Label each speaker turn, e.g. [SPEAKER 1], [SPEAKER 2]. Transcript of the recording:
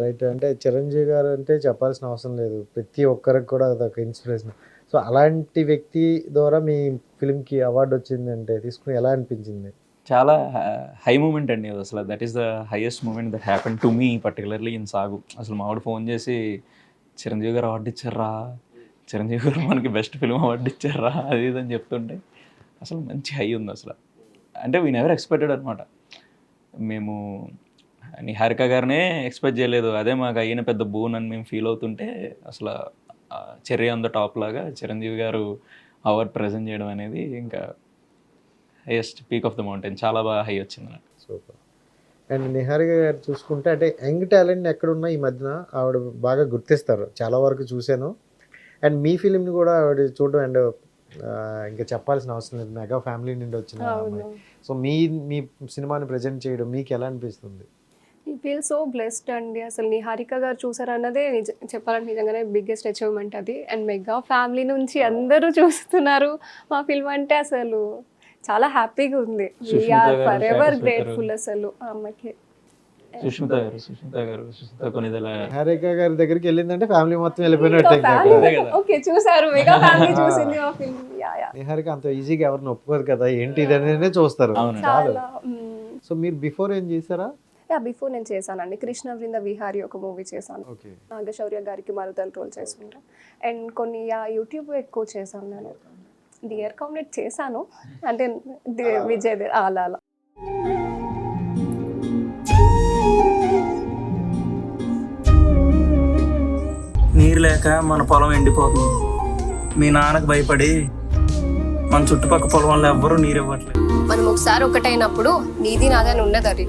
[SPEAKER 1] Right అంటే చిరంజీవి గారు అంటే చెప్పాల్సిన అవసరం లేదు. ప్రతి ఒక్కరికి కూడా అదొక ఇన్స్పిరేషన్ సో అలాంటి వ్యక్తి ద్వారా మీ ఫిల్మ్కి అవార్డు వచ్చింది అంటే తీసుకుని ఎలా అనిపించింది?
[SPEAKER 2] చాలా హై మూమెంట్ అండి అది అసలు. That is the highest moment that happen to me particularly in సాగు అసలు మావాడు ఫోన్ చేసి చిరంజీవి గారు అవార్డు ఇచ్చారా? చిరంజీవి గారు మనకి బెస్ట్ ఫిల్మ్ అవార్డు ఇచ్చారా? అది ఇది అని చెప్తుంటే అసలు మంచి హై ఉంది అసలు. అంటే వీ నెవర్ ఎక్స్పెక్టెడ్ అనమాట. మేము నిహారిక గారినే ఎక్స్పెక్ట్ చేయలేదు. అదే మాకు అయిన పెద్ద బూన్ అని మేము ఫీల్ అవుతుంటే అసలు చెర్రీ ఆన్ ద టాప్ లాగా చిరంజీవి గారు అవార్డ్ ప్రజెంట్ చేయడం అనేది ఇంకా highest peak of the mountain చాలా బాగా హై వచ్చింది నాకు.
[SPEAKER 1] సూపర్ అండ్ నిహారిక గారు చూసుకుంటే అంటే యంగ్ టాలెంట్ ఎక్కడున్నా ఈ మధ్యన ఆవిడ బాగా గుర్తిస్తారు. చాలా వరకు చూశాను. అండ్ మీ ఫిలింని కూడా ఆవిడ చూడడం అండ్ ఇంకా చెప్పాల్సిన అవసరం లేదు. మెగా ఫ్యామిలీ నుండి వచ్చిన సో మీ మీ సినిమాని ప్రజెంట్ చేయడం మీకు ఎలా అనిపిస్తుంది?
[SPEAKER 3] ఫీల్ సో బ్లెస్డ్ అండి అసలు నిహారిక గారు చూసారన్నదే నిజ చెప్పాలంటే నిజంగానే బిగ్గెస్ట్ అచీవ్మెంట్ అది. అండ్ మెగా ఫ్యామిలీ నుంచి అందరూ చూస్తున్నారు మా ఫిల్మ్ అంటే అసలు చాలా హ్యాపీగా ఉంది. వీఆర్ ఫర్ ఎవర్ గ్రేట్ఫుల్ అసలు ఆ అమ్మాయికి.
[SPEAKER 2] సుష్మిత గారు సుష్మిత గారు సుష్మిత కొనిదల.
[SPEAKER 1] నిహారిక గారి దగ్గరికి వెళ్ళిందంటే ఫ్యామిలీ మొత్తం వెళ్ళిపోయినట్టే.
[SPEAKER 3] ఓకే చూసారు. మెగా ఫ్యామిలీ చూసింది మా ఫిల్మ్ యా యా
[SPEAKER 1] నిహారిక అంత ఈజీగా ఎవరిని ఒప్పుకోరు కదా. ఏంటి ఇది అనేది చూస్తారు. చాలు. సో మీరు బిఫోర్ ఏం చేశారా?
[SPEAKER 3] యా బిఫోర్ నేను చేశానండి. కృష్ణ బృంద విహారీ ఒక మూవీ చేశాను.
[SPEAKER 1] ఓకే.
[SPEAKER 3] నాగశౌర్య గారికి మరుతలు రోల్ చేసుకుంటా అండ్ కొన్ని యా యూట్యూబ్ ఎక్కువ చేశాను నేను. డియర్ కామ్రేడ్ చేశాను. అంటే ది- విజయ్ దే- అలా అలా.
[SPEAKER 4] నీరు లేక మన పొలం ఎండిపోతుంది. మీ నాన్నకు భయపడి మన చుట్టుపక్కల పొలం వాళ్ళు ఎవ్వరూ నీరు ఇవ్వట్లేదు.
[SPEAKER 3] మనం ఒకసారి ఒకటైనప్పుడు నీది నాదని ఉన్నది అది